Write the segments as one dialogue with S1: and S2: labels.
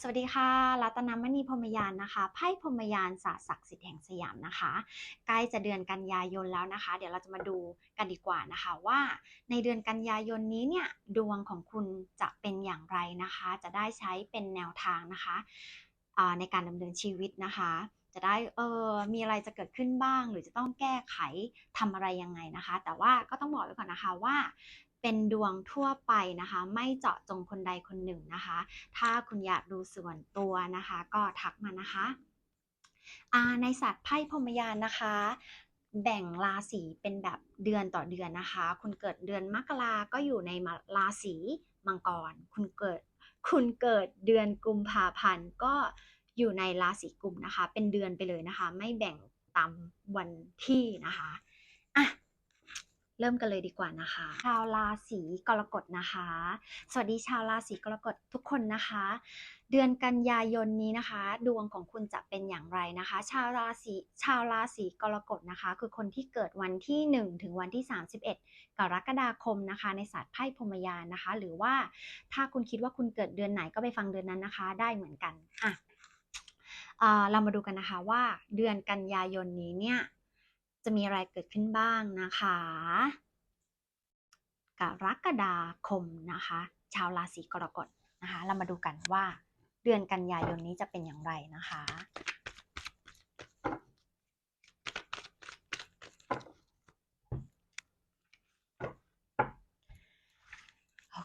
S1: สวัสดีค่ะ รัตนมณีพรมยานนะคะ ไพ่พรมยานศาสตร์ศักดิ์สิทธิ์แห่งสยามนะคะ ใกล้จะเดือนกันยายนแล้วนะคะ เดี๋ยวเราจะมาดูกันดีกว่านะคะว่า ในเดือนกันยายนนี้เนี่ยดวงของคุณจะเป็นอย่างไรนะคะ จะได้ใช้เป็นแนวทางนะคะในการดำเนินชีวิตนะคะ จะได้เออมีอะไรจะเกิดขึ้นบ้าง หรือจะต้องแก้ไขทำอะไรยังไงนะคะ แต่ว่าก็ต้องบอกไว้ก่อนนะคะว่า เป็นดวงทั่วไปนะคะ ไม่เจาะจงคนใดคนหนึ่งนะคะ ถ้าคุณอยากดูส่วนตัวนะคะ ก็ทักมานะคะในศาสตร์ไพ่พรมยานนะคะ แบ่งราศีเป็นแบบเดือนต่อเดือนนะคะ คุณเกิดเดือนมกราก็อยู่ในราศีมังกร คุณเกิดคุณเกิดเดือนกุมภาพันธ์ก็อยู่ในราศีกุมนะคะ เป็นเดือนไปเลยนะคะ ไม่แบ่งตามวันที่นะคะอะ เริ่มกันเลยดีกว่านะคะ ชาวราศีกรกฎนะคะ สวัสดีชาวราศีกรกฎทุกคนนะคะ เดือนกันยายนนี้นะคะ ดวงของคุณจะเป็นอย่างไรนะคะ ชาวราศีชาวราศีกรกฎนะคะ คือคนที่เกิดวันที่ 1 ถึงวันที่ 31 กรกฎาคมนะคะ ในศาสตร์ไพ่พมยานนะคะ หรือว่าถ้าคุณคิดว่าคุณเกิดเดือนไหนก็ไปฟังเดือนนั้นนะคะ ได้เหมือนกันอะเรามาดูกันนะคะว่าเดือนกันยายนนี้เนี่ย จะมีอะไรเกิดขึ้นบ้างนะคะกรกฎาคมนะคะ ชาวราศีกรกฎนะคะ เรามาดูกันว่าเดือนกันยายนนี้จะเป็นอย่างไรนะคะ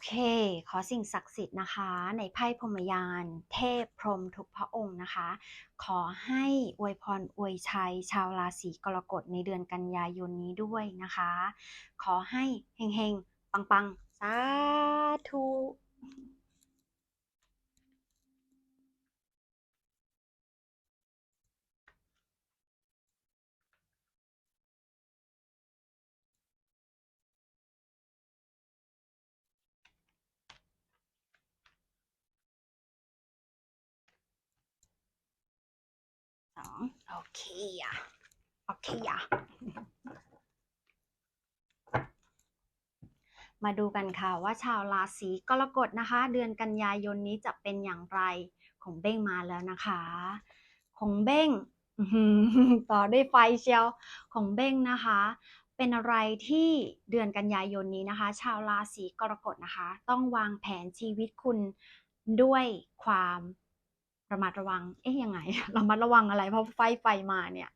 S1: เค ขอสิ่งศักดิ์สิทธิ์นะคะ ในไพ่พรมยาน เทพพรมทุกพระองค์นะคะ ขอให้อวยพรอวยชัย ชาวราศีกรกฎในเดือนกันยายนนี้ด้วยนะคะ ขอให้เฮงๆ ปังๆ สาธุ องโอเคอะโอเคอะมาดูกันค่ะว่าชาวราศีกรกฎนะคะ เดือนกันยายนนี้จะเป็นอย่างไรของเบ้งมาแล้วนะคะ ของเบ้งต่อด้วยไฟเชียวของเบ้งนะคะ เป็นอะไรที่เดือนกันยายนนี้นะคะ ชาวราศีกรกฎนะคะ ต้องวางแผนชีวิตคุณด้วยความ ระมัดระวัง เอ๊ะยังไงระมัดระวังอะไร เพราะไฟไฟมาเนี่ย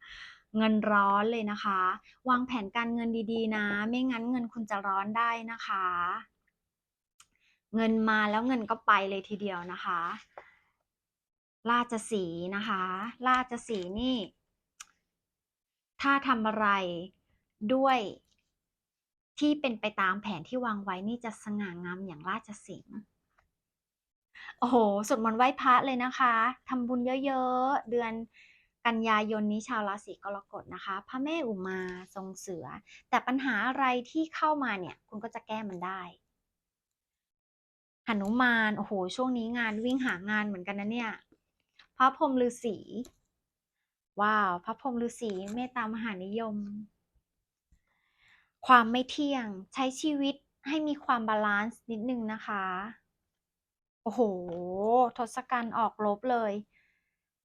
S1: เงินร้อนเลยนะคะ วางแผนการเงินดีๆ นะ ไม่งั้นเงินคุณจะร้อนได้นะคะ เงินมาแล้วเงินก็ไปเลยทีเดียวนะคะ ราชสีนะคะ ราชสีนี่ ถ้าทำอะไรด้วยที่เป็นไปตามแผนที่วางไว้นี่จะสง่างามอย่างราชสิงห์ โอ้โห สวดมนต์ไหว้พระเลยนะคะ ทำบุญเยอะๆ เดือนกันยายนนี้ชาวราศีกรกฎนะคะ พระแม่อุมาทรงเสือ แต่ปัญหาอะไรที่เข้ามาเนี่ย คุณก็จะแก้มันได้หนุมาน โอ้โห ช่วงนี้งานวิ่งหางานเหมือนกันนะเนี่ย พระพรหมฤาษี ว้าว พระพรหมฤาษีเมตตามหานิยม ความไม่เที่ยง ใช้ชีวิตให้มีความบาลานซ์นิดนึงนะคะ โอ้โห ทศกัณฐ์ออกรบเลย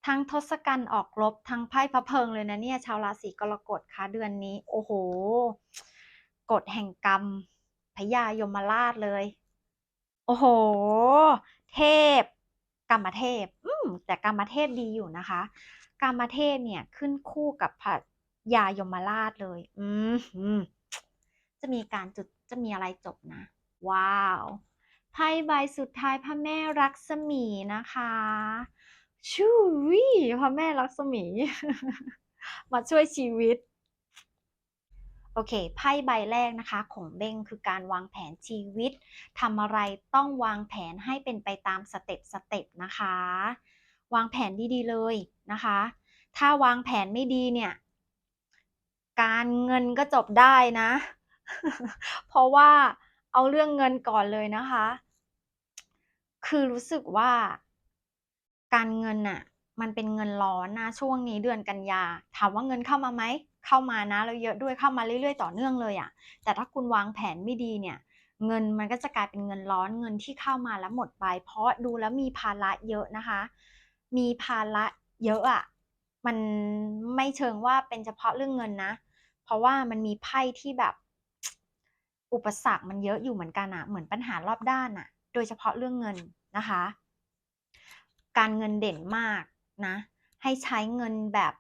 S1: ทั้งทศกัณฐ์ออกรบทั้งไพ่พระเพิงเลยนะเนี่ย ชาวราศีกรกฎคะเดือนนี้ โอ้โห กฎแห่งกรรมพญายมราชเลย โอ้โห เทพ กรรมเทพ อืม แต่กรรมเทพดีอยู่นะคะ กรรมเทพเนี่ยขึ้นคู่กับพระยายมราชเลย อืมอืมจะมีการจุด จะมีอะไรจบนะ ว้าว ไพ่ใบสุดท้ายพระแม่รักษมีนะคะชูวิพระแม่รักษมี มาช่วยชีวิต โอเค ไพ่ใบแรกนะคะ ของเบ้งคือการวางแผนชีวิตทำอะไรต้องวางแผนให้เป็นไปตามสเต็ปสเต็ปนะคะ วางแผนดีๆเลยนะคะ ถ้าวางแผนไม่ดีเนี่ยการเงินก็จบได้นะ เพราะว่า เอาเรื่องเงินก่อนเลยนะคะ คือรู้สึกว่า การเงินน่ะมันเป็นเงินร้อนนะช่วงนี้เดือนกันยา ถามว่าเงินเข้ามาไหม เข้ามานะแล้วเยอะด้วยเข้ามาเรื่อยๆต่อเนื่องเลยอะ่ะแต่ถ้าคุณวางแผนไม่ดีเนี่ยเงินมันก็จะกลายเป็นเงินร้อนเงินที่เข้ามาแล้วหมดไป เพราะดูแล้วมีภาระเยอะนะคะ มีภาระเยอะอะมันไม่เชิงว่าเป็นเฉพาะเรื่องเงินนะ เพราะว่ามันมีไพ่ที่แบบ อุปสรรคมันเยอะอยู่เหมือนกันอะเหมือนปัญหารอบด้านอะโดยเฉพาะเรื่องเงินนะคะ การเงินเด่นมากนะ ให้ใช้เงินแบบ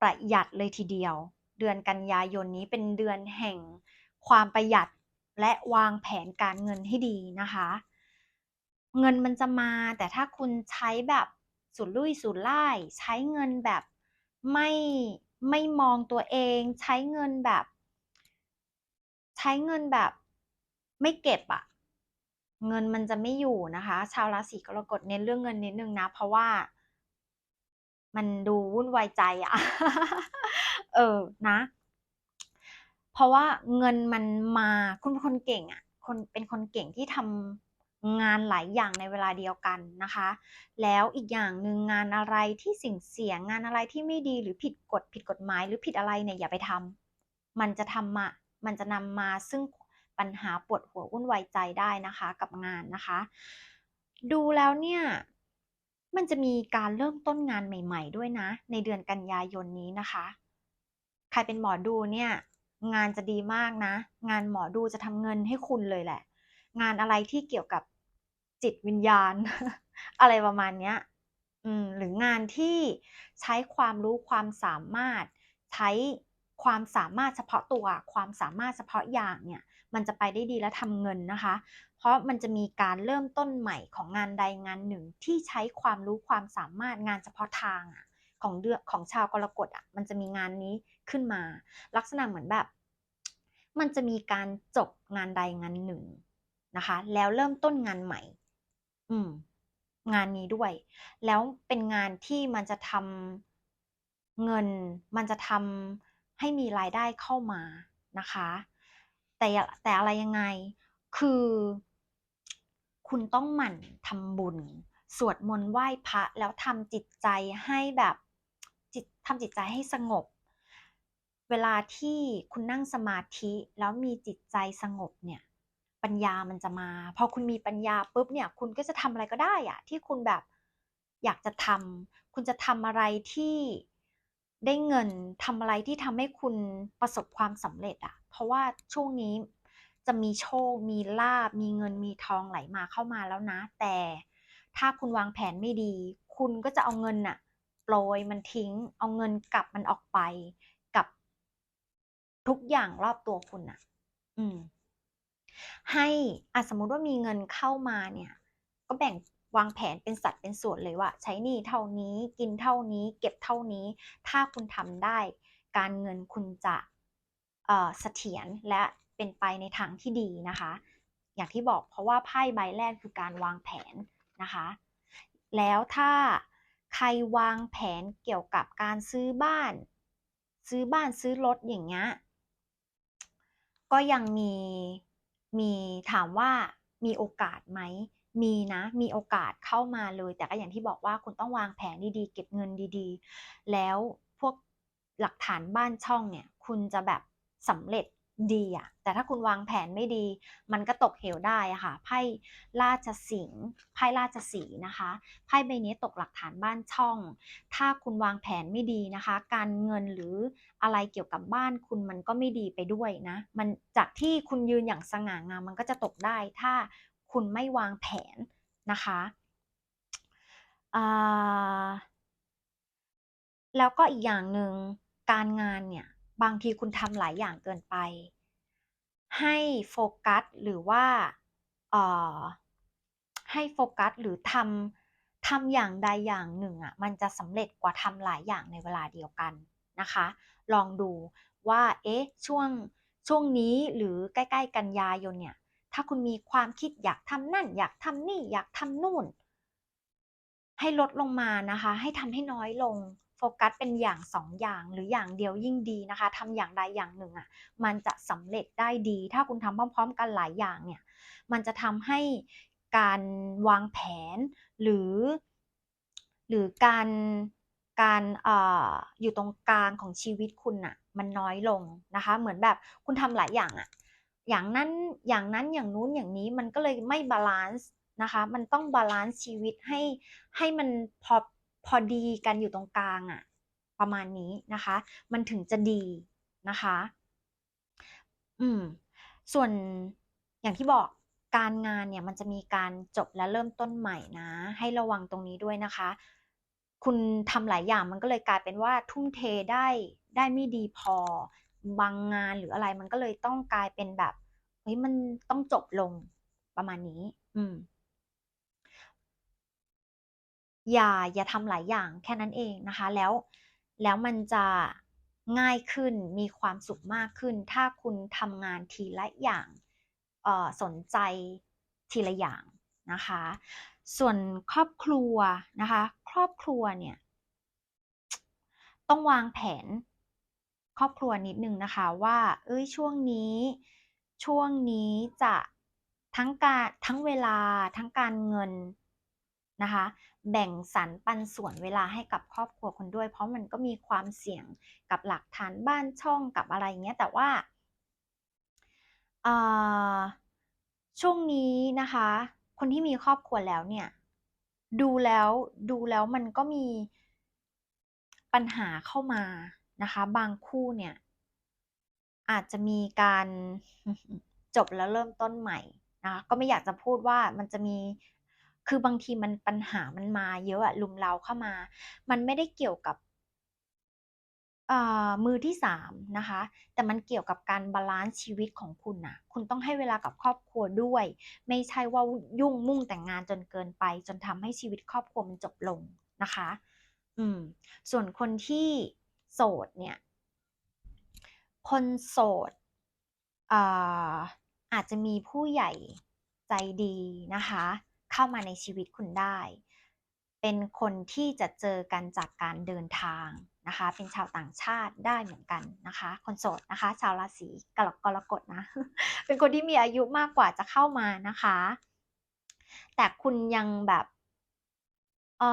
S1: ประหยัดเลยทีเดียว เดือนกันยายนนี้เป็นเดือนแห่งความประหยัดและวางแผนการเงินให้ดีนะคะ เงินมันจะมาแต่ถ้าคุณใช้แบบสุดรุ่ยสุดล่ายใช้เงินแบบไม่ไม่มองตัวเอง ใช้เงินแบบ ใช้เงินแบบไม่เก็บอะเงินมันจะไม่อยู่นะคะ ชาวราศีกรกฎเน้นเรื่องเงินนิดนึงนะ เพราะว่า มันดูวุ่นวายใจอะเออนะ เพราะว่าเงินมันมาคุณเป็นคนเก่งอะคนเป็นคนเก่งที่ทำงานหลายอย่างในเวลาเดียวกันนะคะ แล้วอีกอย่างหนึ่งงานอะไรที่สิ่งเสียงงานอะไรที่ไม่ดีหรือผิดกฎผิดกฎหมายหรือผิดอะไรเนี่ยอย่าไปทำมันจะทำมา มันจะนำมาซึ่งปัญหาปวดหัววุ่นวายใจได้นะคะกับงานนะคะ ดูแล้วเนี่ยมันจะมีการเริ่มต้นงานใหม่ ๆ ด้วยนะ ในเดือนกันยายนนี้นะคะ ใครเป็นหมอดูเนี่ย งานจะดีมากนะ งานหมอดูจะทำเงินให้คุณเลยแหละ งานอะไรที่เกี่ยวกับจิตวิญญาณ อะไรประมาณเนี้ยอืมหรืองานที่ใช้ความรู้ความสามารถใช้ ความสามารถเฉพาะตัว ความสามารถเฉพาะอย่างเนี่ยมันจะไปได้ดีและทำเงินนะคะ เพราะมันจะมีการเริ่มต้นใหม่ของงานใดงานหนึ่งที่ใช้ความรู้ความสามารถงานเฉพาะทางอะของเดือของชาวกรกฎอะมันจะมีงานนี้ขึ้นมา ลักษณะเหมือนแบบ มันจะมีการจบงานใดงานหนึ่งนะคะ แล้วเริ่มต้นงานใหม่ อืม งานนี้ด้วย แล้วเป็นงานที่มันจะทำเงิน มันจะทำ ให้มีรายได้เข้ามานะคะ แต่แต่อะไรยังไงคือ คุณต้องหมั่นทำบุญ สวดมนต์ไหว้พระแล้วทำจิตใจให้แบบจิตทำจิตใจให้สงบ เวลาที่คุณนั่งสมาธิแล้วมีจิตใจสงบเนี่ย ปัญญามันจะมา พอคุณมีปัญญาปุ๊บเนี่ย คุณก็จะทำอะไรก็ได้อะที่คุณแบบอยากจะทำคุณจะทำอะไรที่ ได้เงินทำอะไรที่ทำให้คุณประสบความสำเร็จอะเพราะว่าช่วงนี้จะมีโชค มีลาบ มีเงิน มีทองไหลมาเข้ามาแล้วนะ แต่ถ้าคุณวางแผนไม่ดี คุณก็จะเอาเงินน่ะโปรยมันทิ้ง เอาเงินกลับมันออกไปกับทุกอย่างรอบตัวคุณน่ะ อืม ให้อะสมมุติว่ามีเงินเข้ามาเนี่ย ก็แบ่ง วางแผนเป็นสัดเป็นส่วนเลยว่า ใช้หนี้เท่านี้กินเท่านี้ เก็บเท่านี้ ถ้าคุณทำได้ การเงินคุณจะเอ่อเสถียรและเป็นไปในทางที่ดีนะคะ อย่างที่บอกเพราะว่าไพ่ใบแรกคือการวางแผนนะคะ แล้วถ้าใครวางแผนเกี่ยวกับการซื้อบ้าน ซื้อบ้านซื้อรถอย่างเงี้ยก็ยังมีมีถามว่ามีโอกาสไหม มีนะ มีโอกาสเข้ามาเลย แต่ก็อย่างที่บอกว่าคุณต้องวางแผนดีๆ เก็บเงินดีๆ แล้วพวกหลักฐานบ้านช่องเนี่ย คุณจะแบบสำเร็จดีอะแต่ถ้าคุณวางแผนไม่ดี มันก็ตกเหวได้อะค่ะ ไพ่ราชสิงห์ ไพ่ราชสีนะคะ ไพ่ใบนี้ตกหลักฐานบ้านช่อง ถ้าคุณวางแผนไม่ดีนะคะ การเงินหรืออะไรเกี่ยวกับบ้านคุณมันก็ไม่ดีไปด้วยนะ มันจากที่คุณยืนอย่างสง่างามมันก็จะตกได้ ถ้า คุณไม่วางแผนนะคะแล้วก็อีกอย่างหนึ่งการงานเนี่ย บางทีคุณทำหลายอย่างเกินไป ให้โฟกัสหรือว่าให้โฟกัสหรือทำทำอย่างใดอย่างหนึ่งอะมันจะสำเร็จกว่าทำหลายอย่างในเวลาเดียวกันนะคะ ลองดูว่าเอ๊ะช่วงช่วงนี้หรือใกล้ ๆ กันยายนเนี่ย ถ้าคุณมีความคิดอยากทำนั่น อยากทำนี่อยากทำนู่น ให้ลดลงมานะคะ ให้ทำให้น้อยลงโฟกัสเป็นอย่างสองอย่างหรืออย่างเดียวยิ่งดีนะคะทำอย่างใดอย่างหนึ่งอะ มันจะสำเร็จได้ดี ถ้าคุณทำพร้อม ๆ กันหลายอย่างเนี่ย มันจะทำให้การวางแผนหรือ หรือการการออยู่ตรงกลางของชีวิตคุณน่ะ มันน้อยลงนะคะ เหมือนแบบคุณทำหลายอย่างอะ อย่างนั้นอย่างนั้นอย่างนู้นอย่างนี้มันก็เลยไม่บาลานซ์นะคะมันต้องบาลานซ์ชีวิตให้ให้มันพอพอดีกันอยู่ตรงกลางอะประมาณนี้นะคะ มันถึงจะดีนะคะ อืม ส่วนอย่างที่บอกการงานเนี่ยมันจะมีการจบและเริ่มต้นใหม่นะ ให้ระวังตรงนี้ด้วยนะคะ คุณทำหลายอย่างมันก็เลยกลายเป็นว่าทุ่มเทได้ได้ไม่ดีพอ บางงานหรืออะไรมันก็เลยต้องกลายเป็นแบบเฮ้ยมันต้องจบลงประมาณนี้ อืม อย่าอย่าทำหลายอย่างแค่นั้นเองนะคะ แล้วแล้วมันจะง่ายขึ้นมีความสุขมากขึ้น ถ้าคุณทำงานทีละอย่างสนใจทีละอย่างนะคะ ส่วนครอบครัวนะคะ ครอบครัวเนี่ย ต้องวางแผน ครอบครัวนิดนึงนะคะว่า เอ้ยช่วงนี้ ช่วงนี้จะทั้งการทั้งเวลาทั้งการเงินนะคะ แบ่งสรรปันส่วนเวลาให้กับครอบครัวคนด้วย เพราะมันก็มีความเสี่ยงกับหลักฐานบ้านช่องกับอะไรเงี้ยแต่ว่าช่วงนี้นะคะ คนที่มีครอบครัวแล้วเนี่ย ดูแล้วดูแล้วมันก็มีปัญหาเข้ามา นะคะ บางคู่เนี่ย อาจจะมีการจบแล้วเริ่มต้นใหม่นะคะก็ไม่อยากจะพูดว่ามันจะมีคือบางทีมันปัญหามันมาเยอะอะลุมเราเข้ามา มันไม่ได้เกี่ยวกับมือที่สามนะคะ แต่มันเกี่ยวกับการบาลานซ์ชีวิตของคุณนะคุณต้องให้เวลากับครอบครัวด้วย ไม่ใช่ว่ายุ่งมุ่งแต่งงานจนเกินไป จนทำให้ชีวิตครอบครัวมันจบลงนะคะ อืม ส่วนคนที่ โสดเนี่ย คนโสดอาอาจจะมีผู้ใหญ่ใจดีนะคะ เข้ามาในชีวิตคุณได้ เป็นคนที่จะเจอกันจากการเดินทางนะคะ เป็นชาวต่างชาติได้เหมือนกันนะคะ คนโสดนะคะ ชาวราศีกรกรกฎนะ เป็นคนที่มีอายุมากกว่าจะเข้ามานะคะ แต่คุณยังแบบเอ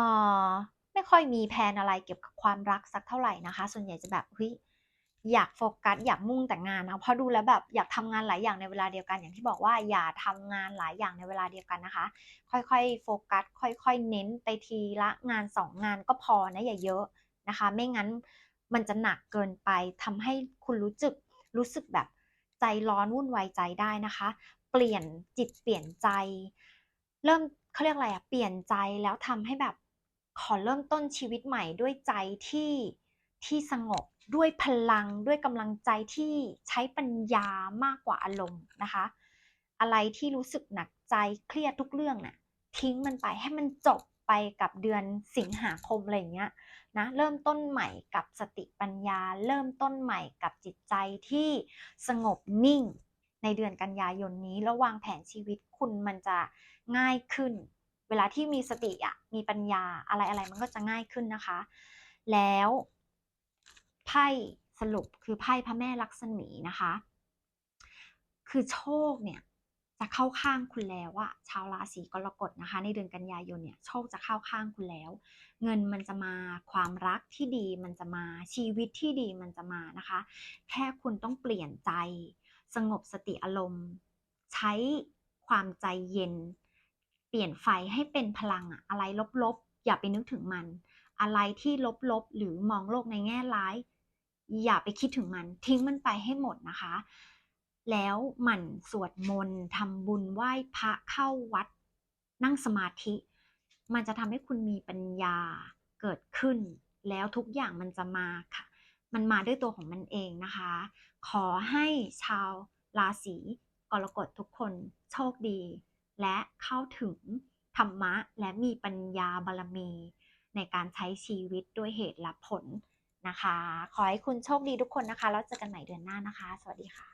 S1: อ ไม่ค่อยมีแผนอะไรเกี่ยวกับความรักสักเท่าไหร่นะคะ ส่วนใหญ่จะแบบเฮ้ยอยากโฟกัสอยากมุ่งแต่งงานเอาเพราะดูแล้วแบบอยากทำงานหลายอย่างในเวลาเดียวกัน อย่างที่บอกว่าอย่าทำงานหลายอย่างในเวลาเดียวกันนะคะ ค่อยๆโฟกัสค่อย ๆ เน้นไปทีละงานสองงานก็พอนะอย่าเยอะนะคะ ไม่งั้นมันจะหนักเกินไปทำให้คุณรู้สึกรู้สึกแบบใจร้อนวุ่นวายใจได้นะคะ เปลี่ยนจิตเปลี่ยนใจ เริ่มเขาเรียกอะไรอะเปลี่ยนใจแล้วทำให้แบบ ขอเริ่มต้นชีวิตใหม่ด้วยใจที่ที่สงบด้วยพลังด้วยกำลังใจที่ใช้ปัญญามากกว่าอารมณ์นะคะ อะไรที่รู้สึกหนักใจเครียดทุกเรื่องน่ะทิ้งมันไปให้มันจบไปกับเดือนสิงหาคมอะไรเงี้ยนะเริ่มต้นใหม่กับสติปัญญา เริ่มต้นใหม่กับจิตใจที่สงบนิ่งในเดือนกันยายนนี้แล้ววางแผนชีวิตคุณมันจะง่ายขึ้น วลาที่มีสติอะมีปัญญาอะไรอะไรมันก็จะง่ายขึ้นนะคะ แล้วไพ่สรุปคือไพ่พระแม่ลักษมีนะคะ คือโชคเนี่ยจะเข้าข้างคุณแล้วอะชาวราศีกรกฎนะคะ ในเดือนกันยายนเนี่ยโชคจะเข้าข้างคุณแล้ว เงินมันจะมาความรักที่ดีมันจะมาชีวิตที่ดีมันจะมานะคะ แค่คุณต้องเปลี่ยนใจ สงบสติอารมณ์ ใช้ความใจเย็น เปลี่ยนไฟให้เป็นพลังอะอะไรลบๆ อย่าไปนึกถึงมัน อะไรที่ลบๆ หรือมองโลกในแง่ร้าย อย่าไปคิดถึงมัน ทิ้งมันไปให้หมดนะคะ แล้วหมั่นสวดมนต์ทำบุญไหว้พระเข้าวัด นั่งสมาธิ มันจะทำให้คุณมีปัญญาเกิดขึ้น แล้วทุกอย่างมันจะมาค่ะ มันมาด้วยตัวของมันเองนะคะ ขอให้ชาวราศีกรกฎทุกคนโชคดี และเข้าถึงธรรมะ และมีปัญญาบารมี ในการใช้ชีวิตด้วยเหตุและผลนะคะ ขอให้คุณโชคดีทุกคนนะคะ แล้วเจอกันใหม่เดือนหน้านะคะ สวัสดีค่ะ